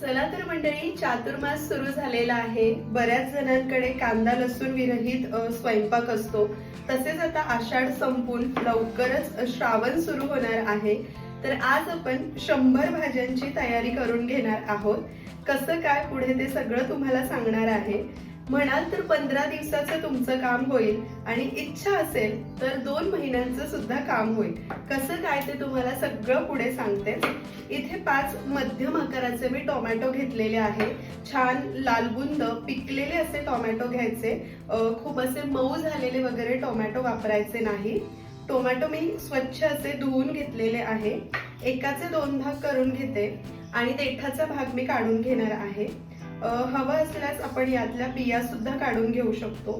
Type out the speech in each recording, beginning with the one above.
चला तर मंडळी चातुर्मास सुरू झालेला आहे. बऱ्याच जणांकडे कांदा लसूण विरहित स्वयंपाक असतो. तसेच आता आषाढ संपून लवकरच श्रावण सुरू होणार आहे. तर आज आपण शंभर भाज्यांची तयारी करून घेणार आहोत. कसं काय पुढे ते सगळं तुम्हाला सांगणार आहे. म्हणाल तर पंधरा दिवसाचं तुमचं काम होईल आणि इच्छा असेल तर दोन महिन्यांचं सुद्धा काम होईल. कसं काय ते तुम्हाला सगळं पुढे सांगते. इथे पाच मध्यम आकाराचे मी टोमॅटो घेतलेले आहे. छान लालबुंद पिकलेले असे टोमॅटो घ्यायचे. खूप असे मऊ झालेले वगैरे टोमॅटो वापरायचे नाही. टोमॅटो मी स्वच्छ असे धुवून घेतलेले आहे. एकाचे दोन भाग करून घेते आणि देठाचा भाग मी काढून घेणार आहे. हवं असल्यास आपण यातल्या बिया सुद्धा काढून घेऊ शकतो.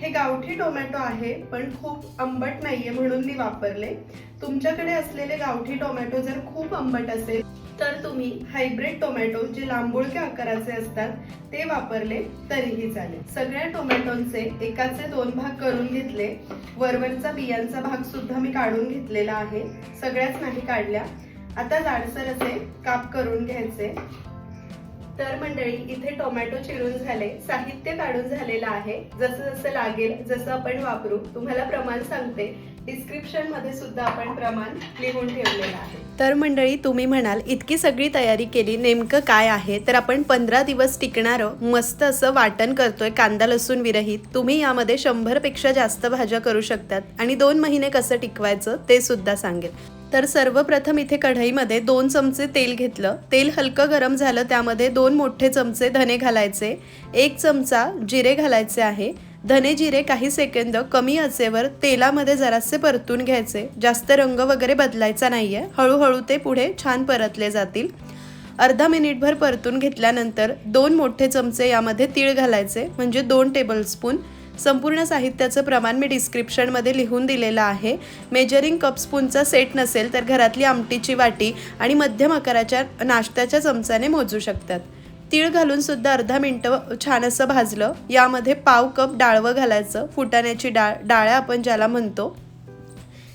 हे गावठी टोमॅटो आहे पण खूप आंबट नाहीये म्हणून मी वापरले. तुमच्याकडे असलेले गावठी टोमॅटो जर खूप आंबट असेल तर तुम्ही हायब्रिड टोमॅटो जे लांबोळक्या आकाराचे असतात ते वापरले तरीही चालेल. सगळ्या टोमॅटोंचे एकाचे दोन भाग करून घेतले. वरवरचा बियांचा भाग सुद्धा मी काढून घेतलेला आहे. सगळ्याच नाही काढल्या. आता जाडसर असे काप करून घ्यायचे. तर मंडळी इथे टोमॅटो चिरून झाले साहित्य काढून झालेलं आहे. जसं जसं लागेल जसं आपण वापरू तुम्हाला प्रमाण सांगते. डिस्क्रिप्शनमध्ये सुद्धा आपण प्रमाण लिहून ठेवलेलं आहे. तर मंडळी तुम्ही म्हणाल इतकी सगळी तयारी केली नेमकं काय आहे? तर आपण पंधरा दिवस टिकणारं मस्त असं वाटण करतोय कांदा लसूण विरहित. तुम्ही यामध्ये शंभरपेक्षा जास्त भाज्या करू शकतात. आणि दोन महिने कसं टिकवायचं ते सुद्धा सांगेल. तर सर्वप्रथम इथे कढईमध्ये दोन चमचे तेल घेतलं. तेल हलकं गरम झालं त्यामध्ये दोन मोठे चमचे धने घालायचे. एक चमचा जिरे घालायचे आहे. धने जिरे काही सेकंद कमी असेवर तेलामध्ये जरासे परतून घ्यायचे. जास्त रंग वगैरे बदलायचा नाहीये. हळूहळू ते पुढे छान परतले जातील. अर्धा मिनिटभर परतून घेतल्यानंतर दोन मोठे चमचे यामध्ये तीळ घालायचे म्हणजे दोन टेबलस्पून संपूर्ण साहित्याचं प्रमाण मी डिस्क्रिप्शनमध्ये लिहून दिलेलं आहे. मेजरिंग कप स्पूनचा सेट नसेल तर घरातली आमटीची वाटी आणि मध्यम आकाराच्या नाश्त्याच्या चमचाने मोजू शकतात. तीळ घालून सुद्धा अर्धा मिनटं छान असं भाजलं. यामध्ये पाव कप डाळवं घालायचं. फुटाण्याची डाळ डाळ्या आपण ज्याला म्हणतो.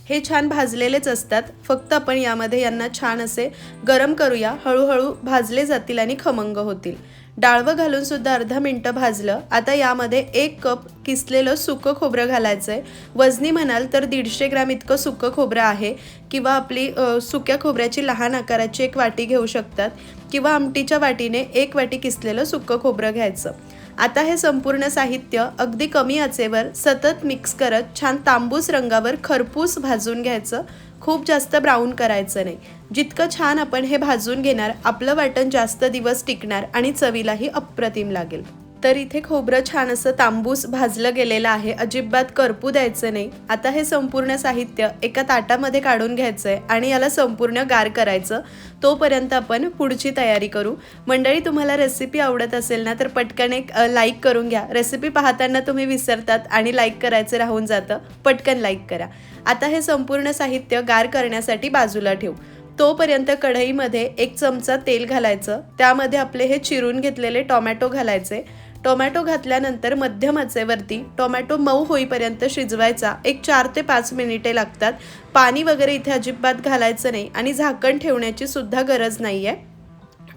हे छान भाजलेलेच असतात. फक्त आपण यामध्ये यांना छान असे गरम करूया. हळूहळू भाजले जातील आणि खमंग होतील. डाळवं घालून सुद्धा अर्धा मिनटं भाजलं. आता यामध्ये एक कप किसलेलं सुकं खोबरं घालायचं आहे वजनी म्हणाल तर दीडशे ग्राम इतकं सुकं खोबरं आहे. किंवा आपली सुक्या खोबऱ्याची लहान आकाराची एक वाटी घेऊ शकतात. किंवा आमटीच्या वाटीने एक वाटी किसलेलं सुकं खोबरं घ्यायचं. आता हे संपूर्ण साहित्य अगदी कमी आचेवर सतत मिक्स करत छान तांबूस रंगावर खरपूस भाजून घ्यायचं खूप जास्त ब्राऊन करायचं नाही. जितकं छान आपण हे भाजून घेणार आपलं वाटण जास्त दिवस टिकणार आणि चवीलाही अप्रतिम लागेल. तर इथे खोबरं छान असं तांबूस भाजलं गेलेलं आहे. अजिबात करपू द्यायचं नाही. आता हे संपूर्ण साहित्य एका ताटामध्ये काढून घ्यायचं आहे आणि याला संपूर्ण गार करायचं. तोपर्यंत आपण पुढची तयारी करू. मंडळी तुम्हाला रेसिपी आवडत असेल ना तर पटकन एक लाईक करून घ्या. रेसिपी पाहताना तुम्ही विसरतात आणि लाईक करायचं राहून जातं. पटकन लाईक करा. आता हे संपूर्ण साहित्य गार करण्यासाठी बाजूला ठेवू. तोपर्यंत कढईमध्ये एक चमचा तेल घालायचं. त्यामध्ये आपले हे चिरून घेतलेले टोमॅटो घालायचे. टोमॅटो घातल्यानंतर मध्यम आचेवरती टोमॅटो मऊ होईपर्यंत शिजवायचा. एक चार ते पाच मिनिटे लागतात. पाणी वगैरे इथे अजिबात घालायचं नाही आणि झाकण ठेवण्याची सुद्धा गरज नाही आहे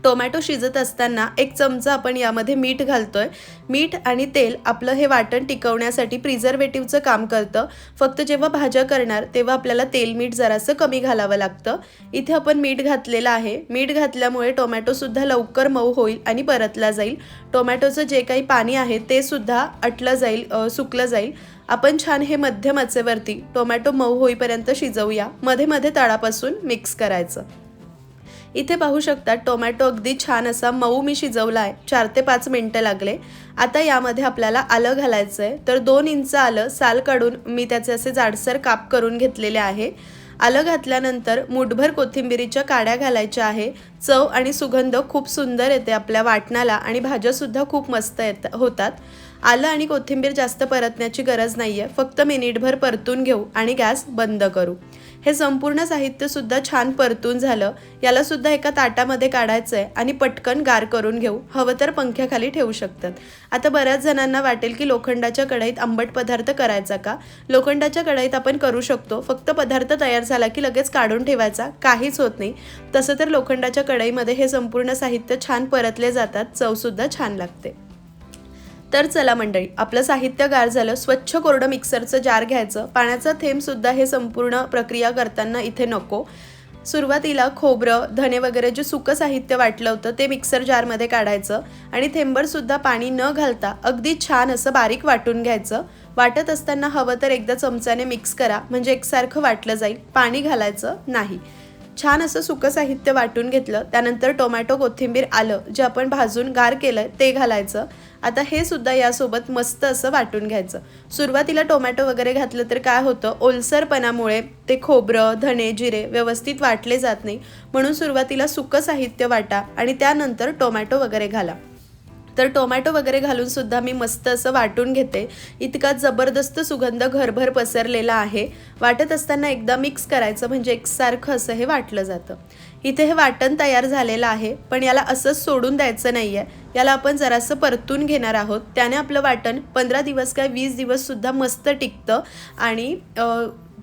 टोमॅटो शिजत असताना एक चमचा आपण यामध्ये मीठ घालतोय. मीठ आणि तेल आपलं हे वाटण टिकवण्यासाठी प्रिझर्वेटिव्हचं काम करतं. फक्त जेव्हा भाज्या करणार तेव्हा आपल्याला तेल मीठ जरासं कमी घालावं लागतं. इथे आपण मीठ घातलेलं आहे. मीठ घातल्यामुळे टोमॅटोसुद्धा लवकर मऊ होईल आणि परतला जाईल. टोमॅटोचं जे काही पाणी आहे ते सुद्धा अटलं जाईल सुकलं जाईल. आपण छान हे मध्यम आचेवरती टोमॅटो मऊ होईपर्यंत शिजवूया. मध्ये मध्ये तळापासून मिक्स करायचं. इथे पाहू शकता टोमॅटो अगदी छान असा मऊ मी शिजवला आहे चार ते पाच मिनटं लागले. आता यामध्ये आपल्याला आलं घालायचं आहे तर दोन इंच आलं साल काढून मी त्याचे असे जाडसर काप करून घेतलेले आहे. आलं घातल्यानंतर मुठभर कोथिंबिरीच्या काड्या घालायच्या आहे. चव आणि सुगंध खूप सुंदर येते आपल्या वाटणाला आणि भाज्यासुद्धा खूप मस्त येत होतात. आलं आणि कोथिंबीर जास्त परतण्याची गरज नाही आहे फक्त मिनिटभर परतून घेऊ आणि गॅस बंद करू. हे संपूर्ण साहित्यसुद्धा छान परतून झालं. यालासुद्धा एका ताटामध्ये काढायचं आहे आणि पटकन गार करून घेऊ. हवं तर पंख्याखाली ठेवू शकतात. आता बऱ्याच जणांना वाटेल की लोखंडाच्या कढईत आंबट पदार्थ करायचा का? लोखंडाच्या कढईत आपण करू शकतो. फक्त पदार्थ तयार झाला की लगेच काढून ठेवायचा. काहीच होत नाही. तसं तर लोखंडाच्या कढईमध्ये हे संपूर्ण साहित्य छान परतले जातात. चवसुद्धा छान लागते. तर चला मंडळी आपलं साहित्य गार झालं स्वच्छ कोरडं मिक्सरचं जार घ्यायचं पाण्याचा थेंबसुद्धा हे संपूर्ण प्रक्रिया करताना इथे नको. सुरुवातीला खोबरं धने वगैरे जे सुकं साहित्य वाटलं होतं ते मिक्सर जारमध्ये काढायचं आणि थेंबरसुद्धा पाणी न घालता अगदी छान असं बारीक वाटून घ्यायचं. वाटत असताना हवं तर एकदा चमच्याने मिक्स करा म्हणजे एकसारखं वाटलं जाईल पाणी घालायचं नाही. छान असं सुकं साहित्य वाटून घेतलं. त्यानंतर टोमॅटो कोथिंबीर आलं जे आपण भाजून गार केलंय ते घालायचं. आता हे सुद्धा यासोबत मस्त असं वाटून घ्यायचं. सुरुवातीला टोमॅटो वगैरे घातलं तर काय होतं ओलसरपणामुळे ते खोबरं धणे जिरे व्यवस्थित वाटले जात नाही. म्हणून सुरुवातीला सुकं साहित्य वाटा आणि त्यानंतर टोमॅटो वगैरे घाला. तर टोमॅटो वगैरे घालून सुद्धा मी मस्त असं वाटून घेते. इतका जबरदस्त सुगंध घरभर पसरलेला आहे. वाटत असताना एकदा मिक्स करायचं म्हणजे एकसारखं असं हे वाटलं जातं. इथे हे वाटण तयार झालेलं आहे पण याला असंच सोडून द्यायचं नाही आहे याला आपण जरासं परतून घेणार आहोत. त्याने आपलं वाटण पंधरा दिवस काय वीस दिवससुद्धा मस्त टिकतं आणि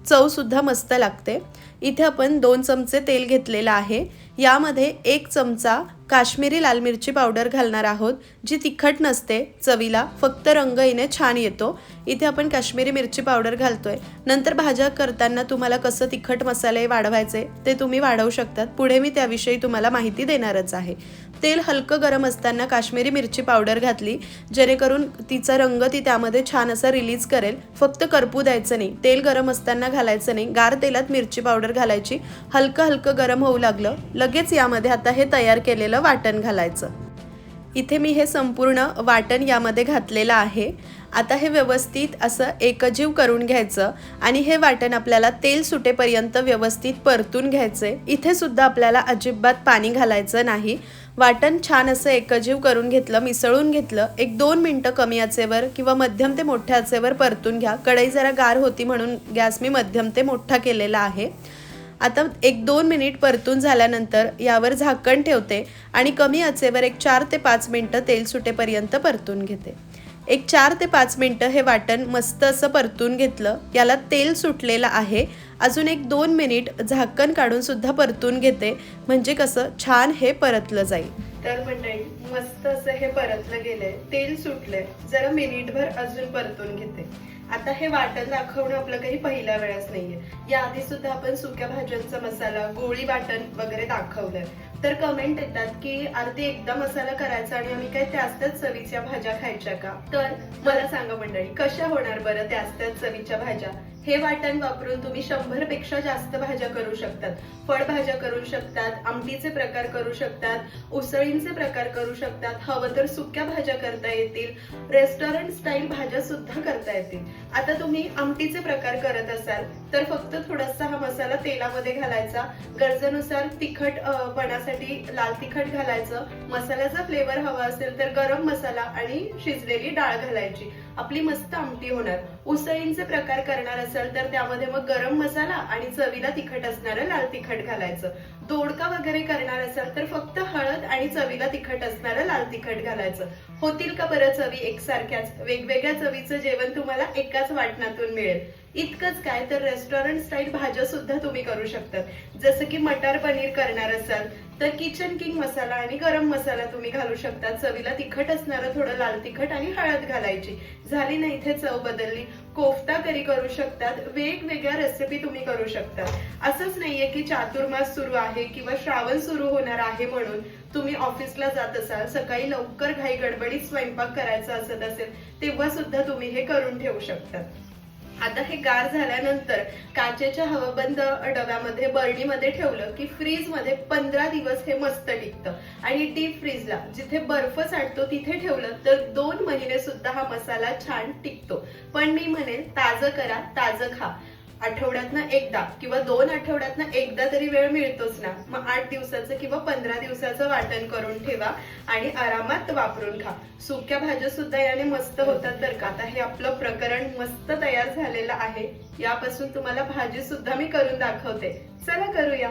चवसुद्धा मस्त लागते. इथे आपण दोन चमचे तेल घेतलेलं आहे. यामध्ये एक चमचा काश्मीरी लाल मिरची पावडर घालणार आहोत जी तिखट नसते चवीला फक्त रंग येणे छान येतो. इथे आपण काश्मीरी मिरची पावडर घालतोय. नंतर भाज्या करताना तुम्हाला कसं तिखट मसाले वाढवायचे ते तुम्ही वाढवू शकतात. पुढे मी त्याविषयी तुम्हाला माहिती देणारच आहे. तेल हलकं गरम असताना काश्मीरी मिरची पावडर घातली जेणेकरून तिचा रंग ती त्यामध्ये छान असा रिलीज करेल. फक्त करपू द्यायचं नाही. तेल गरम असताना घालायचं नाही. गार तेलात मिरची पावडर घालायची. हलकं हलकं गरम होऊ लागलं. लगेच यामध्ये आता हे तयार केलेलं वाटण घालायचं. इथे मी हे संपूर्ण वाटण यामध्ये घातलेलं आहे. आता हे व्यवस्थित असं एकजीव करून घ्यायचं आणि हे वाटण आपल्याला तेल सुटेपर्यंत व्यवस्थित परतून घ्यायचे इथे सुद्धा आपल्याला अजिबात पाणी घालायचं नाही. वाटण छान असं एकजीव करून घेतलं मिसळून घेतलं. एक दोन मिनटं कमी आचेवर किंवा मध्यम ते मोठ्या आचेवर परतून घ्या. कढई जरा गार होती म्हणून गॅस मी मध्यम ते मोठा केलेला आहे. आता एक दोन मिनिट परतून झाल्यानंतर यावर झाकण ठेवते आणि कमी आचेवर एक चार ते पाच मिनटं तेल सुटेपर्यंत परतून घेते. एक चार ते पाच मिनटं हे वाटण मस्त असं परतून घेतलं. याला तेल सुटलेलं आहे. अजून एक दोन मिनिट झाकण काढून सुद्धा परतून घेते. म्हणजे कसं? छान हे परतलं जाईल. तर मंडळी मस्त असं हे परतलं गेलंय. तेल सुटलंय. जरा मिनिटभर अजून परतून घेते. आता हे वाटण दाखवणं आपलं काही पहिल्या वेळाच नाहीये. या आधी सुद्धा आपण सुक्या भाज्यांचा मसाला गोळी वाटण वगैरे दाखवलंय. तर कमेंट येतात की अर्धी एकदा मसाला करायचा आणि आम्ही काय त्याच त्याच चवीच्या भाज्या खायच्या का? तर मला सांगा मंडळी कशा होणार बरं त्याच त्याच चवीच्या भाज्या? हे वाटण वापरून तुम्ही शंभरपेक्षा जास्त भाज्या करू शकतात. फळभाज्या करू शकतात आमटीचे प्रकार करू शकतात उसळींचे प्रकार करू शकतात. हवं तर सुक्या भाज्या करता येतील रेस्टॉरंट स्टाईल भाज्या सुद्धा करता येतील. आता तुम्ही आमटीचे प्रकार करत असाल तर फक्त थोडासा हा मसाला तेलामध्ये घालायचा. गरजेनुसार तिखट पणासाठी लाल तिखट घालायचं. मसाल्याचा फ्लेवर हवा असेल तर गरम मसाला आणि शिजलेली डाळ घालायची. आपली मस्त आमटी होणार. उसळींचे प्रकार करणार असाल तर त्यामध्ये मग गरम मसाला आणि चवीला तिखट असणारं लाल तिखट घालायचं. दोडका वगैरे करणार असाल तर फक्त हळद आणि चवीला तिखट असणारं लाल तिखट घालायचं. होतील का बरं चवी एकसारख्याच? वेगवेगळ्या चवीचं जेवण तुम्हाला एकाच वाटणातून मिळेल. इतकंच काय तर रेस्टॉरंट स्टाईल भाज्या सुद्धा तुम्ही करू शकतात. जसं की मटार पनीर करणार असाल तर किचन किंग मसाला आणि गरम मसाला तुम्ही घालू शकता. चवीला तिखट असणारं थोडं लाल तिखट आणि हळद घालायची. झाली ना इथे चव बदलली. कोफ्ता करी करू शकतात. वेगवेगळ्या रेसिपी तुम्ही करू शकता. असंच नाहीये की चातुर्मास सुरू आहे किंवा श्रावण सुरू होणार आहे म्हणून तुम्ही ऑफिसला जात असाल सकाळी लवकर घाई गडबडीत स्वयंपाक करायचा असत असेल तेव्हा सुद्धा तुम्ही हे करून ठेवू शकता. आता हे गार झाल्यानंतर काचेच्या हवाबंद डब्यामध्ये बरणीमध्ये ठेवलं की फ्रीजमध्ये पंधरा दिवस हे मस्त टिकतं. आणि डीप फ्रीजला जिथे बर्फ साठतो तिथे ठेवलं तर दोन महिने सुद्धा हा मसाला छान टिकतो. पण मी म्हणेन ताजं करा ताजं खा. आठवड्यातनं एकदा किंवा दोन आठवड्यातनं एकदा तरी वेळ मिळतोच ना. मग आठ दिवसाचं किंवा पंधरा दिवसाचं वाटण करून ठेवा आणि आरामात वापरून खा. सुक्या भाज्या सुद्धा याने मस्त होतात तर का. आता हे आपलं प्रकरण मस्त तयार झालेलं आहे. यापासून तुम्हाला भाजी सुद्धा मी करून दाखवते. चला करूया.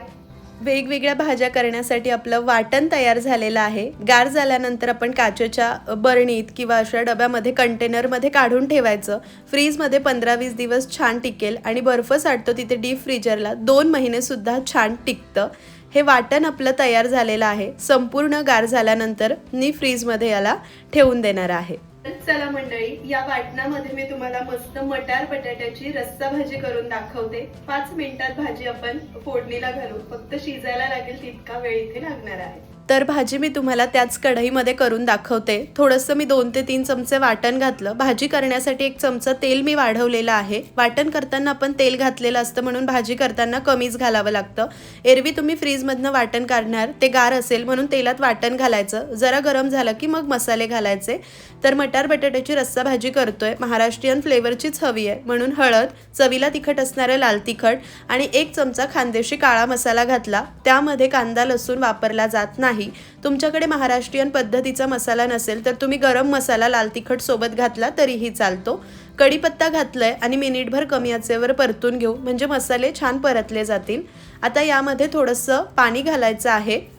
वेगवेगळ्या भाज्या करण्यासाठी आपलं वाटण तयार झालेलं आहे. गार झाल्यानंतर आपण काचेच्या बरणीत किंवा अशा डब्यामध्ये कंटेनरमध्ये काढून ठेवायचं. फ्रीजमध्ये पंधरा वीस दिवस छान टिकेल आणि बर्फ साठतो तिथे डीप फ्रीजरला. दोन महिनेसुद्धा छान टिकतं. हे वाटण आपलं तयार झालेलं आहे. संपूर्ण गार झाल्यानंतर मी फ्रीजमध्ये याला ठेवून देणार आहे. चला मंडळी या वाटणामध्ये मी तुम्हाला मस्त मटार बटाट्याची रस्सा भाजी करून दाखवते. पाच मिनिटात भाजी आपण फोडणीला घालू फक्त शिजायला लागेल तितका वेळ इथे लागणार आहे. तर भाजी मी तुम्हाला त्याच कढईमध्ये करून दाखवते. थोडंसं मी दोन ते तीन चमचे वाटण घातलं. भाजी करण्यासाठी एक चमचा तेल मी वाढवलेलं आहे. वाटण करताना आपण तेल घातलेलं असतं म्हणून भाजी करताना कमीच घालावं लागतं. एरवी तुम्ही फ्रीजमधनं वाटण काढणार ते गार असेल म्हणून तेलात वाटण घालायचं. जरा गरम झालं की मग मसाले घालायचे. तर मटार बटाट्याची रस्सा भाजी करतोय. महाराष्ट्रीयन फ्लेवरचीच हवी आहे. म्हणून हळद चवीला तिखट असणारं लाल तिखट आणि एक चमचा खानदेशी काळा मसाला घातला. त्यामध्ये कांदा लसूण वापरला जात नाही. तुमच्याकडे महाराष्ट्रीयन पद्धतीचा मसाला नसेल तर तुम्ही गरम मसाला लाल तिखट सोबत घातला तरीही चालतो. कढीपत्ता घातलाय आणि मिनिटभर कमी आचेवर परतून घेऊ. म्हणजे मसाले छान परतले जातील. आता यामध्ये थोडंसं पाणी घालायचं आहे.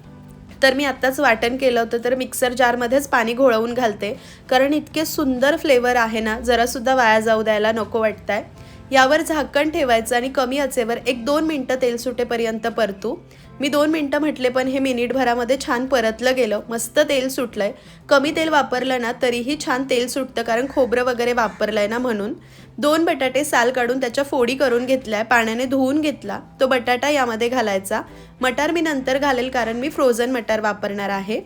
तर मी आत्ताच वाटण केलं होतं तर मिक्सर जारमध्येच पाणी घोळवून घालते. कारण इतके सुंदर फ्लेवर आहे ना जरासुद्धा वाया जाऊ द्यायला नको वाटतंय. यावर झाकण ठेवायचं आणि कमी आचेवर एक दोन मिनटं तेल सुटेपर्यंत परतू. मी दोन मिनटं म्हटले पण हे मिनिटभरामध्ये छान परतलं गेलं. मस्त तेल सुटलंय. कमी तेल वापरलं ना तरीही छान तेल सुटतं कारण खोबरं वगैरे वापरलंय ना म्हणून. दोन बटाटे साल काढून त्याच्या फोडी करून घेतल्या पाण्याने धुवून घेतला. तो बटाटा यामध्ये घालायचा. मटार मी नंतर घालेल कारण मी फ्रोझन मटार वापरणार आहे.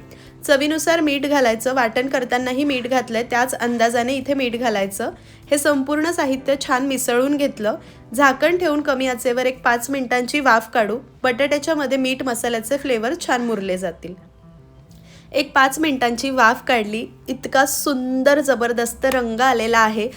चवीनुसार मीठ घालायचं वाटण करतानाही मीठ घातलंय त्याच अंदाजाने इथे मीठ घालायचं. हे संपूर्ण साहित्य छान मिसळून घेतलं. झाकण ठेवून कमी आचेवर एक पाच मिनिटांची वाफ काढू. बटाट्याच्यामध्ये मीठ मसाल्याचे फ्लेवर छान मुरले जातील. एक पाच मिनिटांची वाफ काढली. इतका सुंदर जबरदस्त रंग आलेला आहे.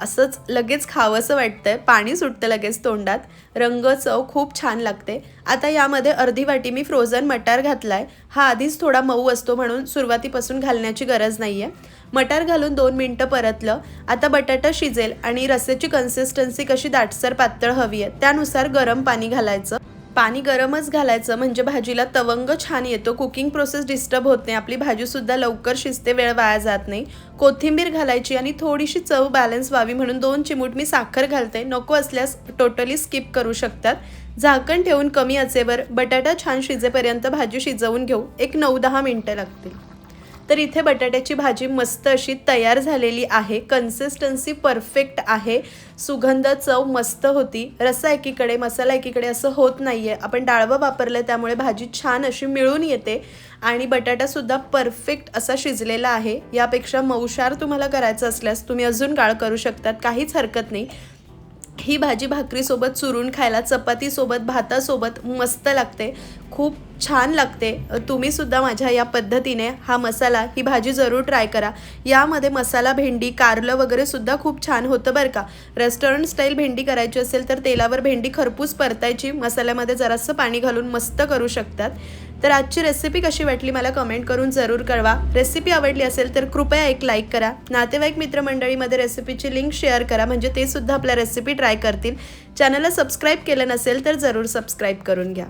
असंच लगेच खावंसं वाटतंय. पाणी सुटतं लगेच तोंडात. रंग चव खूप छान लागते. आता यामध्ये अर्धी वाटी मी फ्रोझन मटार घातला आहे हा आधीच थोडा मऊ असतो म्हणून सुरुवातीपासून घालण्याची गरज नाही आहे मटार घालून दोन मिनटं परतलं. आता बटाटा शिजेल आणि रस्याची कन्सिस्टन्सी कशी दाटसर पातळ हवी आहे त्यानुसार गरम पाणी घालायचं. पाणी गरमच घालायचं म्हणजे भाजीला तवंग छान येतो. कुकिंग प्रोसेस डिस्टर्ब होत नाही. आपली भाजीसुद्धा लवकर शिजते वेळ वाया जात नाही. कोथिंबीर घालायची आणि थोडीशी चव बॅलन्स व्हावी म्हणून दोन चिमूट मी साखर घालते. नको असल्यास टोटली स्किप करू शकतात. झाकण ठेवून कमी आचेवर बटाटा छान शिजेपर्यंत भाजी शिजवून घेऊ. एक नऊ दहा मिनटं लागतील. तर इथे बटाट्याची भाजी मस्त अशी तयार झालेली आहे. कन्सिस्टन्सी परफेक्ट आहे. सुगंध चव मस्त होती. रस्सा एकीकडे मसाला एकीकडे असं होत नाही आहे आपण डाळवं वापरलं त्यामुळे भाजी छान अशी मिळून येते आणि बटाटासुद्धा परफेक्ट असा शिजलेला आहे. यापेक्षा मऊशार तुम्हाला करायचं असल्यास तुम्ही अजून गाळ करू शकतात. काहीच हरकत नाही. ही भाजी भाकरीसोबत चुरून खायला चपातीसोबत भातासोबत मस्त लागते. खूप छान लागते. तुम्ही सुद्धा माझ्या या पद्धतीने हा मसाला ही भाजी जरूर ट्राय करा. यामध्ये मसाला भेंडी कारलं वगैरे सुद्धा खूप छान होतं बरं का. रेस्टॉरंट स्टाईल भेंडी करायची असेल तर तेलावर भेंडी खरपूस परतायची. मसाल्यामध्ये जरासं पाणी घालून मस्त करू शकतात. तर आजची रेसिपी कशी वाटली मला कमेंट करून जरूर कळवा. रेसिपी आवडली असेल तर कृपया एक लाईक करा. नातेवाईक मित्रमंडळीमध्ये रेसिपीची लिंक शेअर करा. म्हणजे ते सुद्धा आपल्या रेसिपी ट्राय करतील. चॅनलला सबस्क्राईब केलं नसेल तर जरूर सबस्क्राईब करून घ्या.